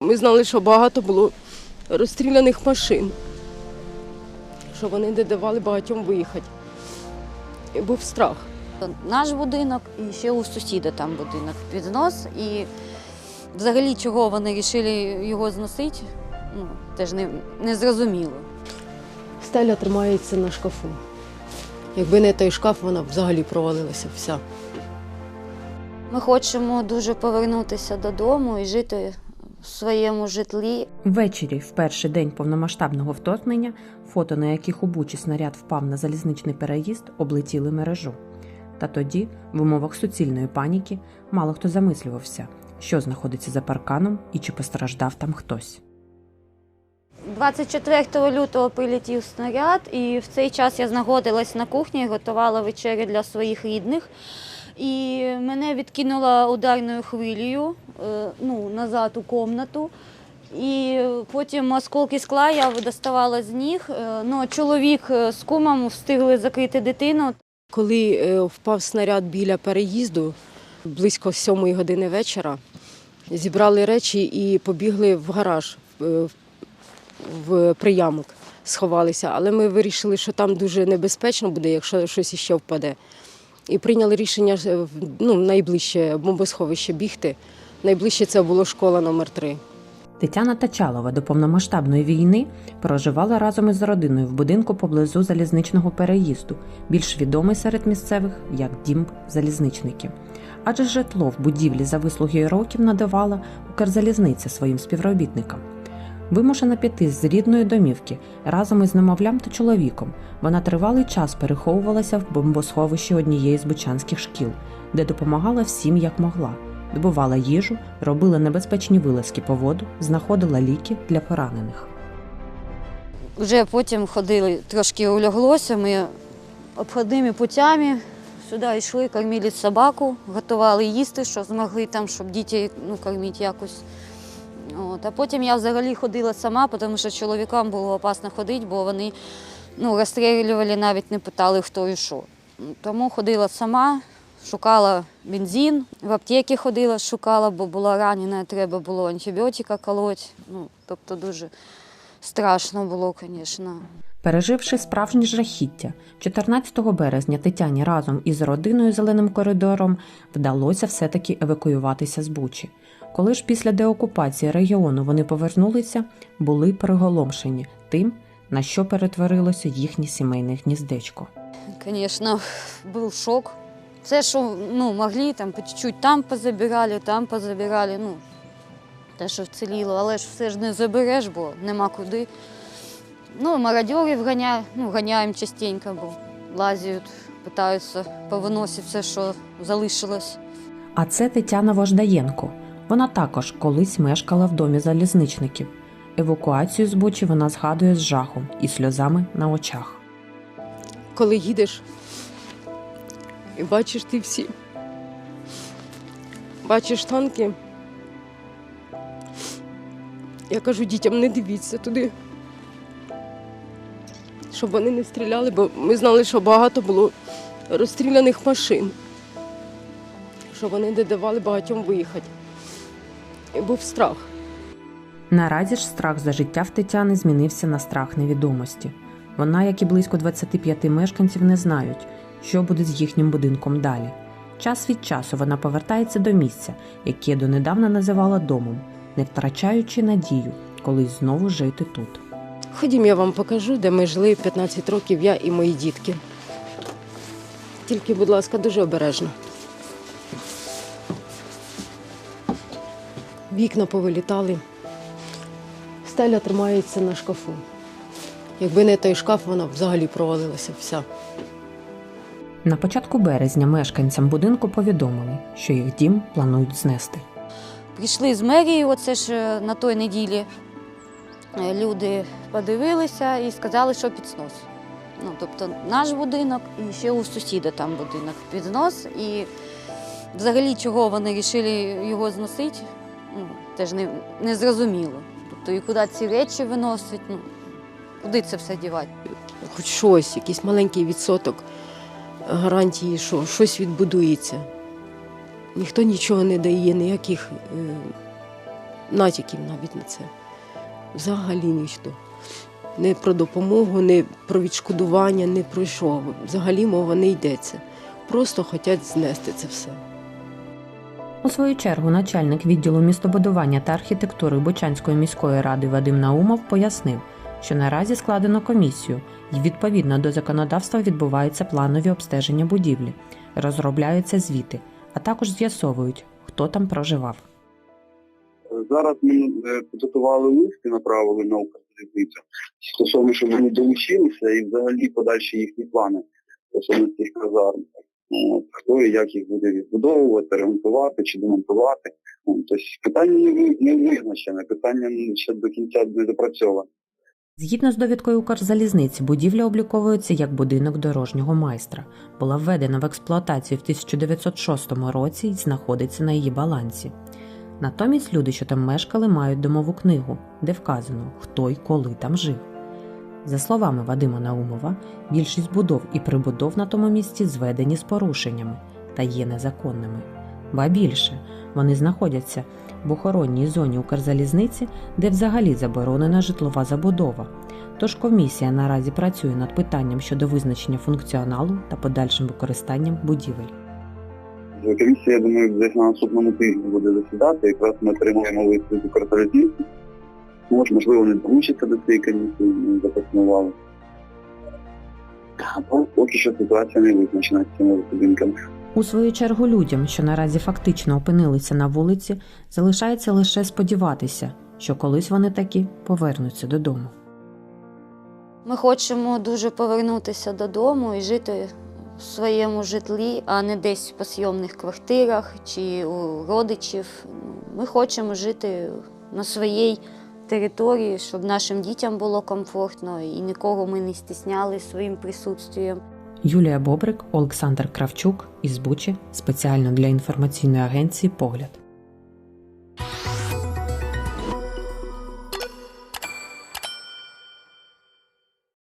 Ми знали, що багато було розстріляних машин, що вони не давали багатьом виїхати. І був страх. Наш будинок і ще у сусіда там будинок під знос. І взагалі, чого вони вирішили його зносити, ну, теж не, не зрозуміло. Стеля тримається на шкафу. Якби не той шкаф, вона б взагалі провалилася вся. Ми хочемо дуже повернутися додому і жити в своєму житлі. Ввечері, в перший день повномасштабного вторгнення, фото, на яких у Бучі снаряд впав на залізничний переїзд, облетіли мережу. Та тоді, в умовах суцільної паніки, мало хто замислювався, що знаходиться за парканом і чи постраждав там хтось. 24 лютого прилетів снаряд, і в цей час я знаходилась на кухні, готувала вечерю для своїх рідних. І мене відкинуло ударною хвилею е, ну, назад у кімнату. І потім осколки скла я доставала з ніг. Е, Ну, чоловік е, з кумом встигли закрити дитину. Коли впав снаряд біля переїзду, близько сьомої години вечора, зібрали речі і побігли в гараж в приямок, сховалися. Але ми вирішили, що там дуже небезпечно буде, якщо щось іще впаде. І прийняли рішення е, в- ну, найближче бомбосховище бігти. Найближче це було школа номер 3 Тетяна Тачалова до повномасштабної війни проживала разом із родиною в будинку поблизу залізничного переїзду, більш відомий серед місцевих як дім залізничників. Адже житло в будівлі за вислуги років надавала Укрзалізниця своїм співробітникам. Вимушена піти з рідної домівки разом із немовлям та чоловіком. Вона тривалий час переховувалася в бомбосховищі однієї з бучанських шкіл, де допомагала всім як могла. Добувала їжу, робила небезпечні вилазки по воду, знаходила ліки для поранених. Вже потім ходили, трошки уляглося. Ми обходними путями сюди йшли, кормили собаку, готували їсти, що змогли там, щоб дітей ну, кормити якось. От. А потім я взагалі ходила сама, тому що чоловікам було опасно ходити, бо вони ну, розстрілювали, навіть не питали, хто і що. Тому ходила сама, шукала бензин, в аптеки ходила, шукала, бо була ранена, треба було антибіотика колоти. Ну, тобто дуже страшно було, звісно. Переживши справжнє жахіття, 14 березня Тетяні разом із родиною зеленим коридором вдалося все-таки евакуюватися з Бучі. Коли ж після деокупації регіону вони повернулися, були приголомшені тим, на що перетворилося їхнє сімейне гніздечко. Звісно, був шок. Все, що ну, могли, там по чуть-чуть там позабирали, там позабирали. Ну, те, що вціліло, але ж все ж не забереш, бо нема куди. Ну, мародерів ганя, ну, ганяємо частенько, бо лазять, питаються повиносити все, що залишилось. А це Тетяна Вождаєнко. Вона також колись мешкала в домі залізничників. Евакуацію з Бучі вона згадує з жахом і сльозами на очах. Коли їдеш і бачиш ти всі. Бачиш танки. Я кажу дітям, не дивіться туди. Щоб вони не стріляли, бо ми знали, що багато було розстріляних машин. Що вони не давали багатьом виїхати. Був страх. Наразі ж страх за життя в Тетяни змінився на страх невідомості. Вона, як і близько 25 мешканців, не знають, що буде з їхнім будинком далі. Час від часу вона повертається до місця, яке донедавна називала домом, не втрачаючи надію колись знову жити тут. Ходім, я вам покажу, де ми жили 15 років, я і мої дітки. Тільки, будь ласка, дуже обережно. Вікна повилітали. Стеля тримається на шкафу. Якби не той шкаф, вона б взагалі провалилася вся. На початку березня мешканцям будинку повідомили, що їх дім планують знести. Прийшли з мерії, оце ж е, на той неділі. Е, Люди подивилися і сказали, що під знос. Ну, тобто наш будинок і ще у сусіда там будинок під знос. І взагалі, чого вони вирішили його зносити, ну, теж не, не зрозуміло. Тобто і куди ці речі виносить, ну, куди це все дівати. Хоч щось, якийсь маленький відсоток гарантії, що щось відбудується. Ніхто нічого не дає, ніяких е, натяків навіть на це. Взагалі ніхто. Не про допомогу, не про відшкодування, не про що. Взагалі мова не йдеться. Просто хочуть знести це все. У свою чергу начальник відділу містобудування та архітектури Бучанської міської ради Вадим Наумов пояснив, що наразі складено комісію, і відповідно до законодавства відбуваються планові обстеження будівлі, розробляються звіти, а також з'ясовують, хто там проживав. Зараз ми е, підготували лист і направили на Укрзалізницю стосовно, щоб вони долучилися і взагалі подальші їхні плани стосовно цих казарм. Хто і як їх буде відбудовувати, ремонтувати чи демонтувати. Тобто питання не визначене, питання ще до кінця не допрацьоване. Згідно з довідкою Укрзалізниці, будівля обліковується як будинок дорожнього майстра, була введена в експлуатацію в 1906 році і знаходиться на її балансі. Натомість люди, що там мешкали, мають домову книгу, де вказано, хто й коли там жив. За словами Вадима Наумова, більшість будов і прибудов на тому місці зведені з порушеннями та є незаконними. Ба більше, вони знаходяться в охоронній зоні Укрзалізниці, де взагалі заборонена житлова забудова. Тож комісія наразі працює над питанням щодо визначення функціоналу та подальшим використанням будівель. Комісія, я думаю, десь на наступному тижні буде засідати, якраз ми отримаємо лист від Укрзалізниці. Може, можливо, не долучаться до цієї комісії, ми запропонували. А Поки що ситуація не визначена з цими будинками. У свою чергу людям, що наразі фактично опинилися на вулиці, залишається лише сподіватися, що колись вони таки повернуться додому. Ми хочемо дуже повернутися додому і жити в своєму житлі, а не десь по сйомних квартирах чи у родичів. Ми хочемо жити на своїй території, щоб нашим дітям було комфортно і нікого ми не стісняли своїм присутствієм. Юлія Бобрик, Олександр Кравчук із Бучі спеціально для інформаційної агенції Погляд.